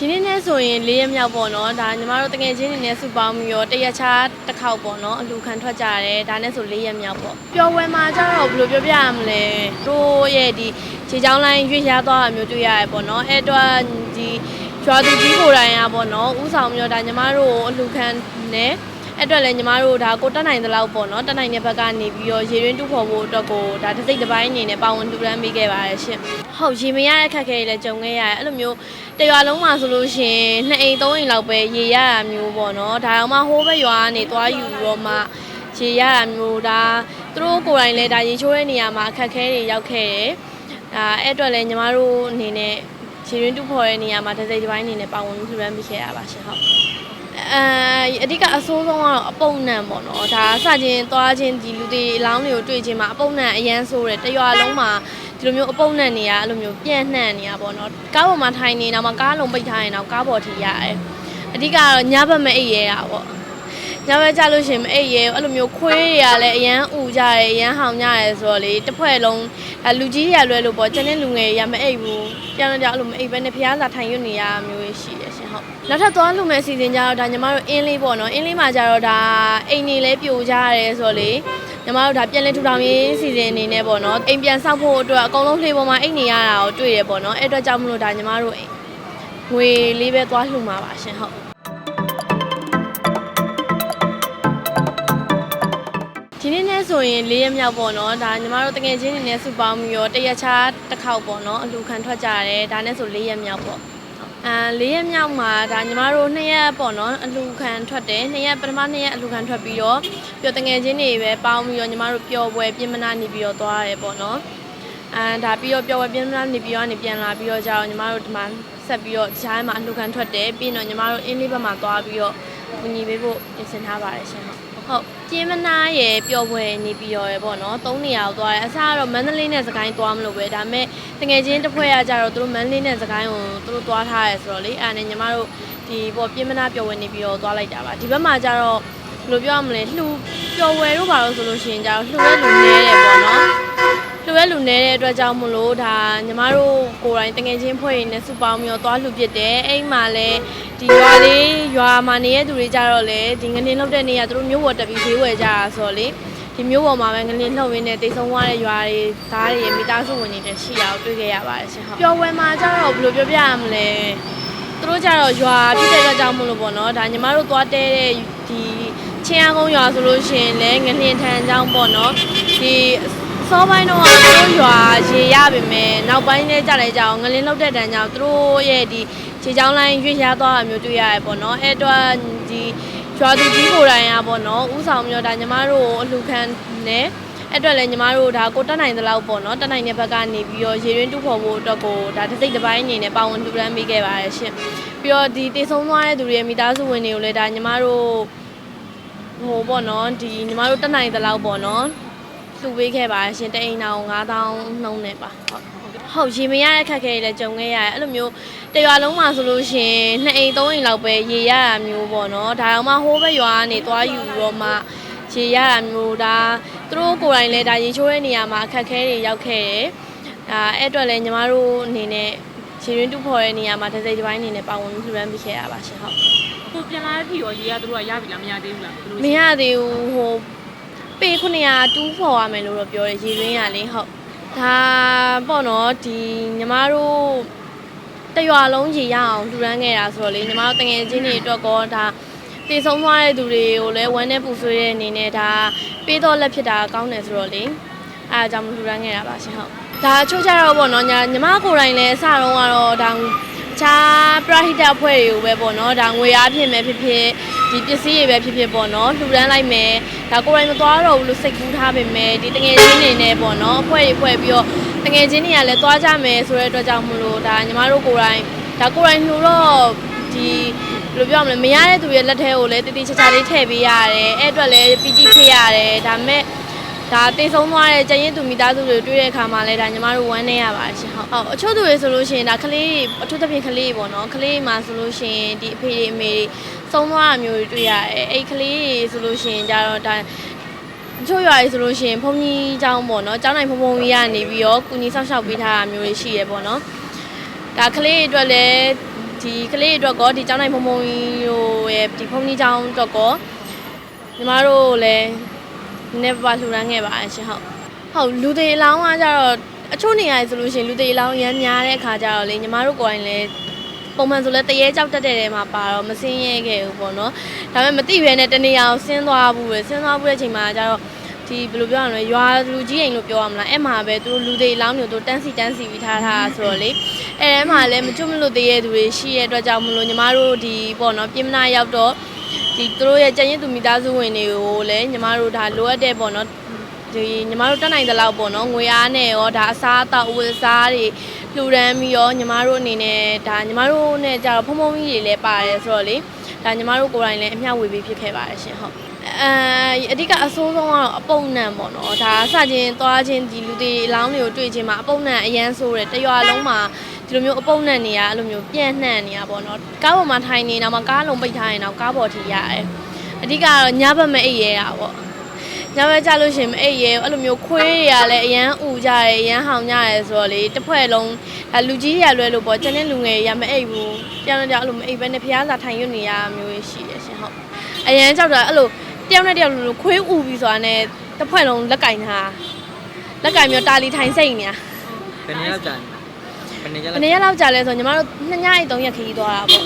ဒီနေ့နဲ့ဆိုရင်၄ရက်မြောက်ပေါ့နော်ဒါညီမတို့တကယ်ချင်းနေနဲ့စုပေါင်းပြီးတော့တရက်ချားတစ်ခေါက်ပေါ့နော်အလူခံထွက်ကြတယ်ဒါနဲ့ဆို၄ရက်မြောက်ပေါ့ပျော်ဝယ်မှာကျတော့ဘယ်လိုပြောပြရမလဲတို့ရဲ့ဒီခြေချောင်းလိုင်းရွေ့ရှားသွားတာမျိုးတွေ့ရတယ်ပေါ့နော်အဲ့တော့ဒီရွာသူကြီးကိုယ်တိုင်อ่ะပေါ့နော်ဥဆောင်ပြီးတော့ဒါညီမတို့ကိုအလူခံနဲ့ အဲ့အတွက်လည်းညီမတို့ဒါကိုတက်နိုင်သလောက်ပေါ့နော်တက်နိုင်တဲ့ဘက်ကနေပြီးတော့ရေရင်းတူဖို့ဖို့အတွက်ကိုဒါတစ်စိတ်တစ်ပိုင်းအနေနဲ့ပါဝင်တူရမ်းပေးခဲ့ပါတယ်ရှင်ဟုတ်ရေမရတဲ့ခက်ခဲတွေလည်းကြုံခဲ့ရတယ်အဲ့လိုမျိုးတရွာလုံးမှာဆိုလို့ရှိရင်နှစ်အိမ်သုံးအိမ်လောက်ပဲရေရတာမျိုးပေါ့နော်ဒါတော့မှဟိုးဘက်ရွာကနေသွားယူတော့မှရေရတာမျိုးဒါသူတို့ကိုယ်တိုင်လည်းဒါရေချိုးတဲ့နေရာမှာအခက်ခဲတွေရောက်ခဲ့တယ်ဒါအဲ့အတွက်လည်းညီမတို့အနေနဲ့ရေရင်းတူဖို့တဲ့နေရာမှာတစ်စိတ်တစ်ပိုင်းအနေနဲ့ပါဝင်တူရမ်းပေးခဲ့ရပါရှင်ဟုတ် အဲအဓိကအဆိုးဆုံးကတော့အပုံနံပေါ့နော်ဒါစချင်းသွားချင်းဒီလူတွေအလောင်းတွေကိုတွေ့ချင်းမှာအပုံနံအရန်ဆိုးတယ်တရွာလုံးမှာဒီလိုမျိုးအပုံနံနေရအဲ့လိုမျိုးပြန့်နှံ့နေရပေါ့နော်ကားပေါ်မှာထိုင်နေတော့မှကားလုံးပိတ်ထားရင်တော့ကားပေါ်ထိရတယ်အဓိကတော့ညဘက်မအိပ်ရဲတာပေါ့ညဘက်ကြလို့ရှရင်မအိပ်ရဲဘူးအဲ့လိုမျိုးခွေးတွေကလည်းအရန်ဥကြတယ်အရန်ဟောင်ကြတယ်ဆိုတော့လေတစ်ဖွဲ့လုံးဒါလူကြီးတွေကလွဲလို့ပေါ့ကျန်တဲ့လူငယ်တွေကမအိပ်ဘူးပြန်တော့ကြအဲ့လိုမအိပ်ဘဲနဲ့ဖျားစာထိုင်ရွတ်နေရတာမျိုးရှိတယ်ရှင်ဟုတ် နောက်ထပ်သွားလူမဲ့အစီအစဉ်ကြတော့ဒါညီမတို့အင်းလေးပေါ့နော်အင်းလေးမှာကြတော့ဒါအိမ်နေလဲပြိုကြရတယ်ဆိုတော့လေညီမတို့ဒါပြန်လဲထူထောင်ရေးအစီအစဉ်အနေနဲ့ပေါ့နော်အိမ်ပြန်ဆောက်ဖို့အတွက်အကုန်လုံးလှေပေါ်မှာအိမ်နေရတာကိုတွေ့ရပေါ့နော်အဲ့အတွက်ကြောင့်မလို့ဒါညီမတို့ငွေလေးပဲသွားလှူမှာပါရှင်ဟုတ်ဒီနေ့နဲ့ဆိုရင်၄ရက်မြောက်ပေါ့နော်ဒါညီမတို့တကယ်ချင်းနေနဲ့စုပေါင်းပြီးတော့တရက်ချားတစ်ခေါက်ပေါ့နော်အလူခံထွက်ကြတယ်ဒါနဲ့ဆို၄ရက်မြောက်ပေါ့ အဲ၄ရက်မြောက်မှာဒါညီမတို့2ရက်ပေါ့နော်အလူခံထွက်တယ်2ရက်ပထမ2ရက်အလူခံထွက်ပြီးတော့ပြီးတော့တကယ်ချင်းတွေပဲပေါင်းပြီးတော့ညီမတို့ပျော်ပွဲပြင်မနာနေပြီးတော့သွားရတယ်ပေါ့နော်အဲဒါပြီးတော့ပျော်ပွဲပြင်မနာနေပြီးတော့ကနေပြန်လာပြီးတော့ကြာတော့ညီမတို့ဒီမှာဆက်ပြီးတော့ဈားမှာအလူခံထွက်တယ်ပြီးတော့ညီမတို့အင်းလေးဘက်မှာသွားပြီးတော့ကူညီပေးဖို့ပြင်ဆင်ထားပါတယ်ရှင် ဟုတ်ဟုတ်ပြင်းမနာရဲ့ပျော်ပွဲနေပြီးတော့ရပေါ့နော်သုံးနေရာကိုသွားတယ်အစားကတော့မန္တလေးနဲ့စကိုင်းသွားမလို့ပဲဒါပေမဲ့တကယ်ချင်းတစ်ဖွဲ့ရကြတော့သူတို့မန္တလေးနဲ့စကိုင်းကိုသူတို့သွားထားရဲဆိုတော့လေအဲ့ဒါနဲ့ညီမတို့ဒီပေါ့ပြင်းမနာပျော်ပွဲနေပြီးတော့သွားလိုက်တာပါဒီဘက်မှာကြတော့ဘယ်လိုပြောရမလဲလှူပျော်ပွဲတို့ပါလို့ဆိုလို့ရှိရင်ကြတော့လှူတဲ့လူနေတယ်ပေါ့နော် လှူတဲ့လူနေတဲ့အတွက်ကြောင့်မလို့ဒါညီမတို့ကိုယ်တိုင်တကယ်ချင်းဖွဲ့ရင်းနဲ့စုပေါင်းပြီးတော့သွားလှူပစ်တယ်အိမ်မှာလည်းဒီရွာလေးရွာမှာနေတဲ့သူတွေကြတော့လေဒီငလင်းလောက်တဲ့နေရသူတို့မျိုးဝတ်တက်ပြီးဈေးဝယ်ကြတာဆိုတော့လေဒီမျိုးပေါ်မှာပဲငလင်းလှုပ်ရင်းနဲ့တိတ်ဆုံးသွားတဲ့ရွာတွေသားတွေမိသားစုဝင်တွေလည်းရှိတာကိုတွေ့ခဲ့ရပါတယ်ရှင်ဟုတ်ပျော်ဝယ်မှာကြတော့ဘယ်လိုပြောပြရမလဲသူတို့ကြတော့ရွာဖြစ်တဲ့အတွက်ကြောင့်မလို့ပေါ့နော်ဒါညီမတို့သွားတဲတဲ့ဒီချင်းအောင်ကုန်းရွာဆိုလို့ရှိရင်လည်းငလင်းထန်ကြောင်းပေါ့နော်ဒီ စောပိုင်းတော့သူတို့ရွာရေရပါမယ်နောက်ပိုင်းလည်းကြလိုက်ကြအောင်ငလင်းလောက်တဲ့တန်းကြောင့်သူတို့ရဲ့ဒီခြေချောင်းလိုင်းရွေ့ရှားသွားတာမျိုးတွေ့ရတယ်ပေါ့နော်အဲ့တော့ဒီရွာသူကြီးကိုယ်တိုင်อ่ะပေါ့နော်ဥဆောင်မျိုးဒါညီမတို့ကိုအလူခံနဲ့အဲ့အတွက်လည်းညီမတို့ဒါကိုတက်နိုင်သလောက်ပေါ့နော်တက်နိုင်တဲ့ဘက်ကနေပြီးတော့ရေရင်းတူဖို့ဖို့အတွက်ကိုဒါတစ်စိတ်တစ်ပိုင်းအနေနဲ့ပါဝင်တူရမ်းပေးခဲ့ပါတယ်ရှင်ပြီးတော့ဒီတေဆုံးသွားတဲ့သူတွေရဲ့မိသားစုဝင်တွေကိုလည်းဒါညီမတို့ဟိုပေါ့နော်ဒီညီမတို့တက်နိုင်သလောက်ပေါ့နော် လှူပေးခဲ့ပါတယ်ရှင်တအိမ်တောင်9000နှုံးနဲ့ပါဟုတ်ဟုတ်ရေမရတဲ့ခက်ခဲတွေလည်းကြုံခဲ့ရတယ်အဲ့လိုမျိုးတရွာလုံးမှာဆိုလို့ရှရင်နှစ်အိမ်သုံးအိမ်လောက်ပဲရေရတာမျိုးပေါ့နော်ဒါတော့မှဟိုးဘက်ရွာကနေသွားယူတော့မှရေရတာမျိုးဒါသူတို့ကိုယ်တိုင်လည်းဒါရေချိုးတဲ့နေရာမှာအခက်ခဲတွေရောက်ခဲ့တယ်ဒါအဲ့အတွက်လည်းညီမတို့အနေနဲ့ရေရင်းတူဖို့တဲ့နေရာမှာတစ်စိတ်တစ်ပိုင်းအနေနဲ့ပါဝင်လှူဒန်းပေးခဲ့ရပါရှင်ဟုတ်ကိုပြန်လာတဲ့ဖြီရောရေကသူတို့ကရပြီလားမရသေးဘူးလားဘယ်လိုမရသေးဘူးဟို ပေ900တူးဖော်ရမယ်လို့တော့ပြောတယ်ရေရင်းရလေဟုတ်ဒါပေါ့နော်ဒီညီမတို့တရွာလုံးရေရအောင်လှူဒန်းခဲ့တာဆိုတော့လေညီမတို့တငယ်ချင်းတွေအတွက်ကောဒါတည်ဆုံးသွားတဲ့သူတွေကိုလည်းဝမ်းနဲ့ပူဆွေးတဲ့အနေနဲ့ဒါပေးတော့လက်ဖြစ်တာကောင်းတယ်ဆိုတော့လေအဲအကြောင်းလှူဒန်းခဲ့တာပါရှင်ဟုတ်ဒါအချို့ကြတော့ပေါ့နော်ညာညီမကိုယ်တိုင်လည်းအစတုန်းကတော့ဒါ ခြားပရဟိတအဖွဲ့တွေကိုပဲပေါ့နော်ဒါငွေအားဖြင့်ပဲဖြစ်ဖြစ်ဒီပစ္စည်းတွေပဲဖြစ်ဖြစ်ပေါ့နော်လှူဒန်းလိုက်မယ်ဒါကိုယ်တိုင်မသွားတော့ဘူးလို့စိတ်ကူးထားပေမဲ့ဒီတငယ်ချင်းတွေနဲ့ပေါ့နော်အဖွဲ့တွေဖွဲ့ပြီးတော့တငယ်ချင်းတွေကလည်းသွားကြမယ်ဆိုတဲ့အတွက်ကြောင့်မလို့ဒါညီမတို့ကိုယ်တိုင်ဒါကိုယ်တိုင်လှူတော့ဒီဘယ်လိုပြောမလဲမရတဲ့သူရဲ့လက်ထဲကိုလည်းတတိချာချာလေးထည့်ပေးရတယ်အဲ့အတွက်လည်းပီတိဖြစ်ရတယ်ဒါပေမဲ့ ဒါတေဆုံးသွားတဲ့ကျရင်သူမိသားစုတွေတွေ့တဲ့အခါမှာလည်းဒါညီမတို့ဝမ်းနေရပါတယ်ရှင်ဟုတ်ဟုတ်အချို့သူတွေဆိုလို့ရှိရင်ဒါကလေးအထူးသဖြင့်ကလေးပေါ့နော်ကလေးမှာဆိုလို့ရှိရင်ဒီအဖေတွေအမေတွေဆုံးသွားတာမျိုးတွေတွေ့ရတယ်အဲ့ကလေးတွေဆိုလို့ရှိရင်ကြတော့ဒါအချို့ရွာတွေဆိုလို့ရှိရင်ဘုံကြီးเจ้าပေါ့နော်เจ้าနိုင်ဘုံဘုံကြီးကနေပြီးတော့ကုညီဆောက်ရှောက်ပေးထားတာမျိုးတွေရှိရပေါ့နော်ဒါကလေးတွေအတွက်လည်း ဒီကလေးတွေအတွက်ကောဒီကျောင်းတိုင်းဖုံဖုံကြီးတို့ရဲ့ဒီဖုန်ကြီးကျောင်းအတွက်ကောညီမတို့လည်း နည်းနည်းပါးပါလှူဒန်းခဲ့ပါတယ်ရှင်ဟုတ်ဟုတ်လူတွေအလောင်းကကြတော့အချို့နေရာတွေဆိုလို့ရှိရင်လူတွေအလောင်းရမ်းများတဲ့အခါကျတော့လေညီမတို့ကိုယ်တိုင်လည်းပုံမှန်ဆိုလဲတရေကြောက်တက်တဲ့တဲမှာပါတော့မစင်းရဲခဲ့ဘူးပေါ့နော်ဒါပေမဲ့မသိဘဲနဲ့တနေရာကိုဆင်းသွားဘူးပဲဆင်းသွားဘူးတဲ့အချိန်မှာကျတော့ဒီဘယ်လိုပြောရမလဲရွာလူကြီးအိမ်လို့ပြောရမလားအဲ့မှာပဲသူတို့လူတွေအလောင်းတွေကိုသူတန်းစီတန်းစီပြီးထားထားဆိုတော့လေအဲ့ထဲမှာလည်းမကျွတ်မလွတ်သေးတဲ့သူတွေရှိရဲ့အတွက်ကြောင့်မလို့ညီမတို့ဒီပေါ့နော်ပြင်မနာရောက်တော့ ဒီသူတို့ရဲ့ကြံရင်သူမိသားစုဝင်တွေကိုလည်းညီမတို့ဒါလိုအပ်တဲ့ပေါ့နော်ဒီညီမတို့တက်နိုင်တဲ့လောက်ပေါ့နော်ငွေအားနဲ့ရောဒါအစားအသောက်အဝတ်အစားတွေလှူဒန်းပြီးရောညီမတို့အနေနဲ့ဒါညီမတို့နဲ့ကြတော့ဖုံဖုံကြီးတွေလည်းပါတယ်ဆိုတော့လေဒါညီမတို့ကိုယ်တိုင်လည်းအမျှဝေပြီးဖြစ်ခဲ့ပါတယ်ရှင်ဟုတ်အဲအဓိကအဆိုးဆုံးကတော့အပုံနံပေါ့နော်ဒါစချင်းသွားချင်းဒီလူတွေအလောင်းတွေကိုတွေ့ချင်းမှာအပုံနံအရန်ဆိုးတယ်တရွာလုံးမှာ ဒီလိုမျိုးအပုံနံနေရအဲ့လိုမျိုးပြန့်နှံ့နေရပေါ့နော်ကားပေါ်မှာထိုင်နေတော့မှကားလုံးပိတ်ထားရင်တော့ကားပေါ်ထိရတယ်အဓိကတော့ညဘက်မအိပ်ရဲတာပေါ့ညဘက်ကြလို့ရှရင်မအိပ်ရဲဘူးအဲ့လိုမျိုးခွေးတွေကလည်းအရန်ဥကြတယ်အရန်ဟောင်ကြတယ်ဆိုတော့လေတစ်ဖွဲ့လုံးဒါလူကြီးတွေကလွဲလို့ပေါ့ကျန်တဲ့လူငယ်တွေကမအိပ်ဘူးပြောင်းတော့အဲ့လိုမအိပ်ဘဲနဲ့ဖျားစာထိုင်ရွနေရမျိုးရှိရရှင်ဟုတ်အရန်ကြောက်တာအဲ့လိုတယောက်နဲ့တယောက်လိုလိုခွေးဥပြီးဆိုတာနဲ့တစ်ဖွဲ့လုံးလက်ကင်ထားလက်ကင်မျိုးတာလီထိုင်စိတ်နေရဘယ်နည်းလောက်ကြာနေ ဘယ်နည်းကြဘယ်နှစ်ရက်လောက်ကြာလဲဆိုတော့ညီမတို့နှစ်ညအိတ်သုံးရက်ခရီးသွားတာပေါ့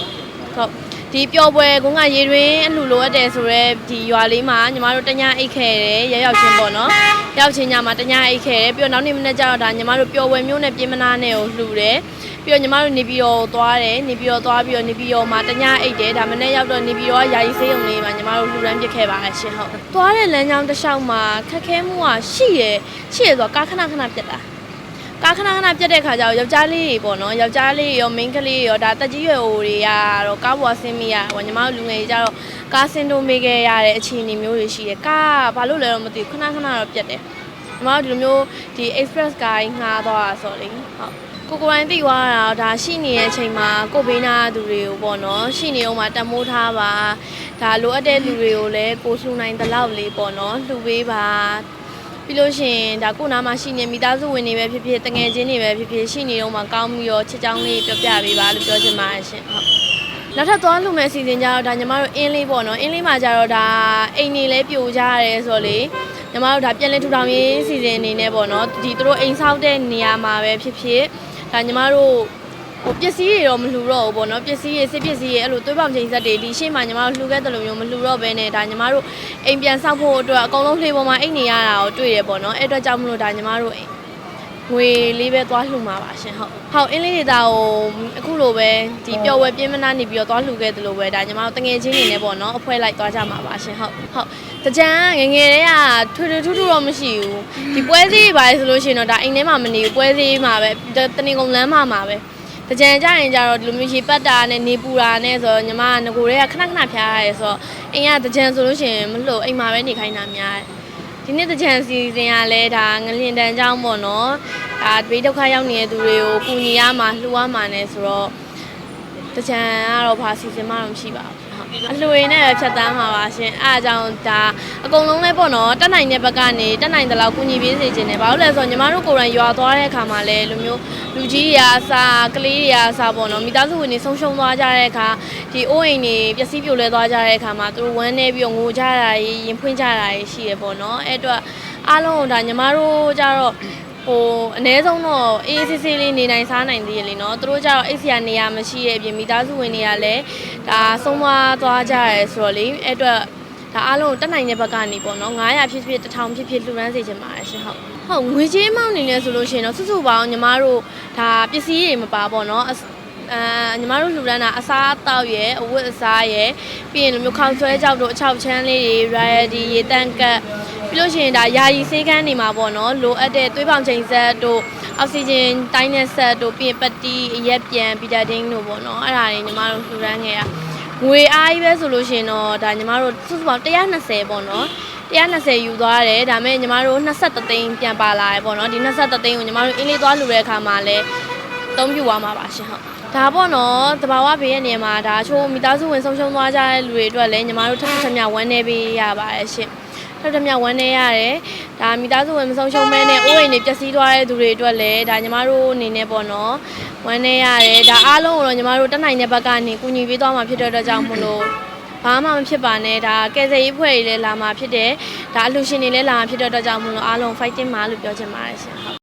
ဟုတ်ဒီပျော်ပွဲကုန်းကရေတွင်အလှလိုအပ်တယ်ဆိုတော့ဒီရွာလေးမှာညီမတို့တညအိတ်ခဲ့တယ်ရရောက်ချင်းပေါ့နော်ရောက်ချင်းညမှာတညအိတ်ခဲ့တယ်ပြီးတော့နောက်နေ့မနေ့ကျတော့ဒါညီမတို့ပျော်ပွဲမျိုးနဲ့ပြင်မနာနဲ့ကိုလှူတယ်ပြီးတော့ညီမတို့နေပြည်တော်သွားတယ်နေပြည်တော်သွားပြီးတော့နေပြည်တော်မှာတညအိတ်တယ်ဒါမနေ့ရောက်တော့နေပြည်တော်ကယာယီစေးရုံလေးမှာညီမတို့လှူဒန်းပစ်ခဲ့ပါတယ်ရှင်ဟုတ်သွားတဲ့လမ်းကြောင်းတစ်လျှောက်မှာခက်ခဲမှုကရှိရရှိရဆိုတော့ကားခဏခဏပြတ်တာ ကားခဏခဏပြတ်တဲ့ခါကျတော့ယောက်ျားလေးတွေပေါ့နော်ယောက်ျားလေးရောမိန်းကလေးရောဒါတက်ကြီးရွယ်အိုတွေကတော့ကားပေါ်ဆင်းမိရပေါ့ညီမတို့လူငယ်ကြီးကျတော့ကားဆင်းတို့မေးခဲ့ရတဲ့အခြေအနေမျိုးတွေရှိတယ်ကားကဘာလို့လဲတော့မသိဘူးခဏခဏတော့ပြတ်တယ်ညီမတို့ဒီလိုမျိုးဒီ express ကားကြီးငှားသွားတာဆိုလေဟုတ်ကိုကိုယ်တိုင်သိသွားတာတော့ဒါရှိနေတဲ့အချိန်မှာကိုဘေးနာသူတွေကိုပေါ့နော်ရှိနေအောင်မှာတမိုးထားပါဒါလိုအပ်တဲ့လူတွေကိုလည်းကိုလှူနိုင်တဲ့လောက်လေးပေါ့နော်လှူပေးပါ ပြီးလို့ရှိရင်ဒါကိုနားမှာရှိနေမိသားစုဝင်တွေပဲဖြစ်ဖြစ်တငယ်ချင်းတွေပဲဖြစ်ဖြစ်ရှိနေတော့မှကောင်းပြီးတော့ချစ်ချောင်းလေးပြောပြပေးပါလို့ပြောချင်ပါတယ်ရှင်ဟုတ်နောက်ထပ်သွားလူမဲ့အစီအစဉ်ကြတော့ဒါညီမတို့အင်းလေးပေါ့နော်အင်းလေးမှာကြတော့ဒါအိမ်နေလဲပြိုကြရတယ်ဆိုတော့လေညီမတို့ဒါပြန်လည်ထူထောင်ရေးအစီအစဉ်အနေနဲ့ပေါ့နော်ဒီသူတို့အိမ်ဆောက်တဲ့နေရာမှာပဲဖြစ်ဖြစ်ဒါညီမတို့ ဟိုပစ္စည်းတွေတော့မလှူတော့ဘူးပေါ့နော်ပစ္စည်းတွေစစ်ပစ္စည်းတွေအဲ့လိုသွေးပေါင်ချိန်ဆက်တွေဒီရှေ့မှာညီမတို့လှူခဲ့တယ်လို့မျိုးမလှူတော့ဘဲနဲ့ဒါညီမတို့အိမ်ပြန်ဆောက်ဖို့အတွက်အကုန်လုံးလှေပေါ်မှာအိမ်နေရတာကိုတွေ့ရပေါ့နော်အဲ့အတွက်ကြောင့်မလို့ဒါညီမတို့ငွေလေးပဲသွားလှူမှာပါရှင်ဟုတ်ဟုတ်အင်းလေးဒေတာကိုအခုလိုပဲဒီပျော်ဝဲပြင်းမနာနေပြီးတော့သွားလှူခဲ့တယ်လို့ပဲဒါညီမတို့တငယ်ချင်းတွေနဲ့ပေါ့နော်အဖွဲလိုက်သွားကြမှာပါရှင်ဟုတ်ဟုတ်တကြံငယ်ငယ်တည်းကထွေထွေထူးထူးတော့မရှိဘူးဒီပွဲစည်းပါလေဆိုလို့ရှိရင်တော့ဒါအိမ်ထဲမှာမနေဘူးပွဲစည်းမှာပဲတနေကုန်လမ်းမှာမှာပဲ တကြံကြရင်ကြတော့ဒီလိုမျိုးရေပတ်တာနဲ့နေပူတာနဲ့ဆိုတော့ညီမကငကိုတွေကခဏခဏဖျားရတယ်ဆိုတော့အိမ်ကတကြံဆိုလို့ရှိရင်မလို့အိမ်မှာပဲနေခိုင်းတာများတယ်ဒီနေ့တကြံစီစဉ်ရလဲဒါငလင်တန်ကြောင်းပေါ့နော်ဒါဘေးဒုက္ခရောက်နေတဲ့သူတွေကိုကူညီရမှာလှူရမှာနဲ့ဆိုတော့တကြံကတော့ဘာစီစဉ်မှတော့မရှိပါဘူး အလှူရင်းနဲ့ပဲဖြတ်တန်းမှာပါရှင်အားအကြောင်းဒါအကုန်လုံးလဲပေါ့နော်တက်နိုင်တဲ့ဘက်ကနေတက်နိုင်တဲ့လောက်ကူညီပေးစေချင်တယ်ဘာလို့လဲဆိုတော့ညီမတို့ကိုယ်တိုင်ရွာသွားတဲ့အခါမှာလဲလူမျိုးလူကြီးတွေအားစားကလေးတွေအားစားပေါ့နော်မိသားစုဝင်တွေဆုံးရှုံးသွားကြတဲ့အခါဒီအိုးအိမ်တွေပျက်စီးပြိုလဲသွားကြတဲ့အခါမှာသူတို့ဝမ်းနေပြီးတော့ငိုကြတာရင်ဖွင့်ကြတာရှိရပေါ့နော်အဲ့အတွက်အားလုံးဒါညီမတို့ကြတော့ ဟိုအ ਨੇ ဆုံးတော့အေးအေးဆေးဆေးလေးနေနိုင်စားနိုင်သေးရလေနော်သူတို့ကြတော့အိတ်ဆရာနေရာမရှိရဲ့အပြင်မိသားစုဝင်တွေကလည်းဒါဆုံးသွားသွားကြရဲဆိုတော့လေအဲ့အတွက်ဒါအားလုံးတက်နိုင်တဲ့ဘက်ကနေပေါ့နော်900ဖြစ်ဖြစ်1000ဖြစ်ဖြစ်လှူဒန်းစေချင်ပါတယ်ရှင်ဟုတ်ဟုတ်ငွေကြေးမောင်းနေလဲဆိုလို့ရှိရင်တော့စုစုပေါင်းညီမတို့ဒါပစ္စည်းတွေမပါပေါ့နော် အစအာညီမတို့လှူဒန်းတာအစားအသောက်ရယ်အဝတ်အစားရယ်ပြီးရင်လိုမျိုးခေါင်းဆွဲကြောက်တို့အချောက်ချမ်းလေးတွေ variety ရေတန့်ကတ်ပြီးလို့ရှိရင်ဒါယာယီဆေးကန်းနေမှာပေါ့နော်လိုအပ်တဲ့သွေးပေါင်ချိန်ဆက်တို့အောက်ဆီဂျင်တိုင်းတဲ့ဆက်တို့ပြီးရင်ပတ်တီးအရက်ပြန်ပီတာတင်းတို့ပေါ့နော်အဲ့ဒါတွေညီမတို့လှူဒန်းခဲ့တာငွေအားကြီးပဲဆိုလို့ရှိရင်တော့ဒါညီမတို့စုစုပေါင်း120ပေါ့နော်120ယူသွားတယ်ဒါမဲ့ညီမတို့23သိန်းပြန်ပါလာတယ်ပေါ့နော်ဒီ23သိန်းကိုညီမတို့အင်းလေးသွားလှူတဲ့အခါမှာလည်းသုံးပြသွားမှာပါရှင်ဟုတ် ဒါပေါ့နော်တဘာဝဘေးရဲ့နေရာမှာဒါချိုးမိသားစုဝင်ဆုံးရှုံးသွားကြတဲ့လူတွေအတွက်လည်းညီမတို့ထပ်ထပ်မြဝမ်းနေပေးရပါတယ်ရှင်တော်တော်များဝမ်းနေရတယ်ဒါမိသားစုဝင်မဆုံးရှုံးမဲနဲ့အိုးအိမ်တွေပျက်စီးသွားတဲ့သူတွေအတွက်လည်းဒါညီမတို့အနေနဲ့ပေါ့နော်ဝမ်းနေရတယ်ဒါအားလုံးကိုတော့ညီမတို့တက်နိုင်တဲ့ဘက်ကနေကူညီပေးသွားမှာဖြစ်တဲ့အတွက်ကြောင့်မလို့ဘာမှမဖြစ်ပါနဲ့ဒါကယ်ဆယ်ရေးဖွဲ့တွေလည်းလာမှာဖြစ်တယ်ဒါအလူရှင်တွေလည်းလာမှာဖြစ်တဲ့အတွက်ကြောင့်မလို့အားလုံး fighting မှာလို့ပြောချင်ပါတယ်ရှင်ဟုတ်